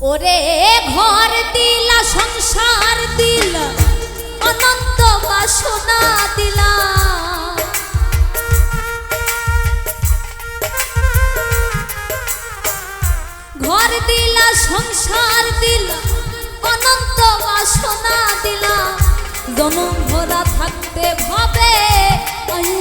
ওরে ঘর দিলা, সংসার দিলা, অনন্ত বাসনা দিলা। ঘর দিলা, সংসার দিলা, অনন্ত বাসনা দিলা। জনম ভরা থাকতে ভাবে আয়ু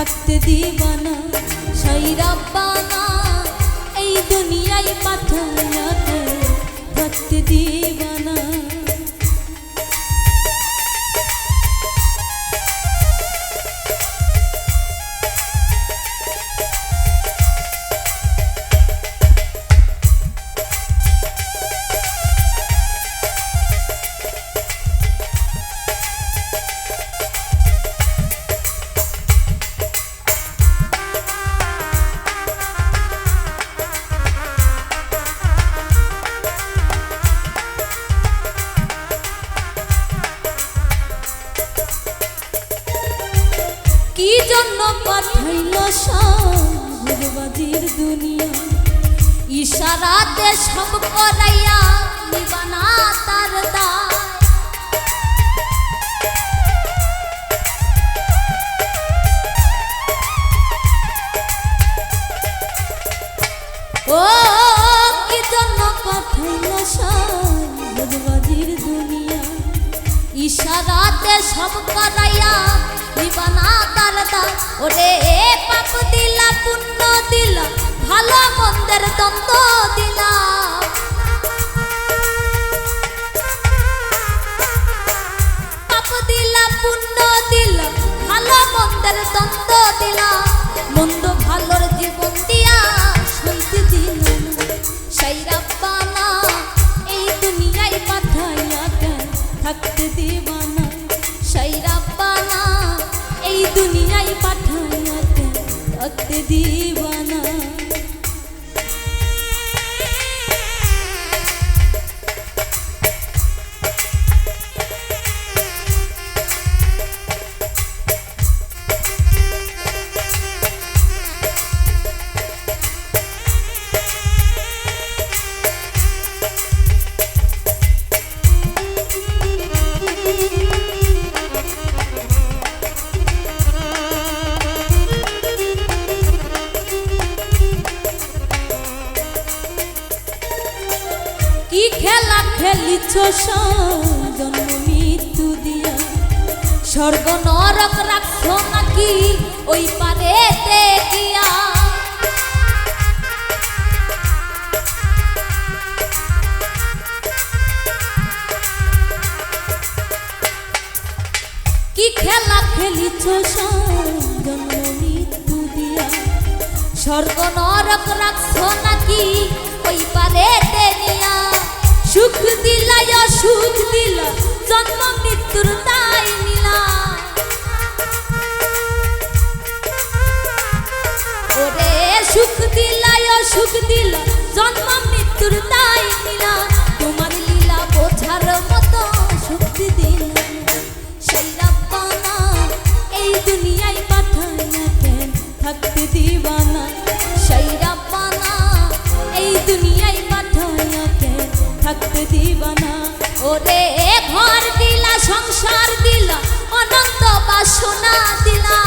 থাকতে দিবানা সাইরা রব্বানা এই দুনিয়ায় জন্য পাঠাইল সাজির দুনিয়া। ইশারাতে সব করাইয়া নিবানা তার দায়। ও, কি জন্য পাঠাইল সাজির দুনিয়া। ইশারাতে সব করাইয়া দিবানা তার দা ওরে পাপ দিলা, পুণ্য দিলা, ভালো মন্দের দ্বন্দ্ব দিলা। পাপ দিলা, পুণ্য দিলা, ভালো মন্দের দ্বন্দ্ব দিলা। মন্দ ভালোর জীবন দিয়া শান্তি দুনিয়ায় পাঠাইয়া কেন থাকতে কি খেলা খেলিছ জন্ম, মৃত্যু দিয়া। স্বর্গ, নরক রাখছ নাকি ওই পারেতে গিয়া? কি খেলা খেলিছ জন্ম, মৃত্যু দিয়া। স্বর্গ, নরক রাখছ নাকি ওই পারে নিয়া সুখ দিলা সুখ দিলা জন্ম মৃত্যুর তাই নিলা ওরে সুখ দিলা সুখ দিলা জন্ম দিবানা। ওরে ঘর দিলা, সংসার দিলা, অনন্ত বাসনা দিলা।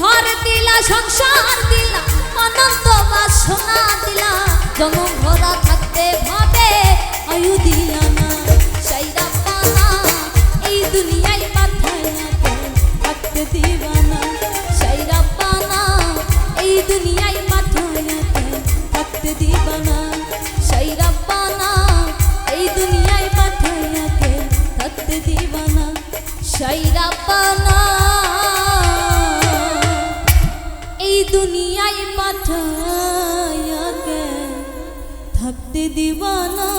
ঘর দিলা, সংসার দিলা, অনন্ত বাসনা দিলা। জনম ভরা দিবানা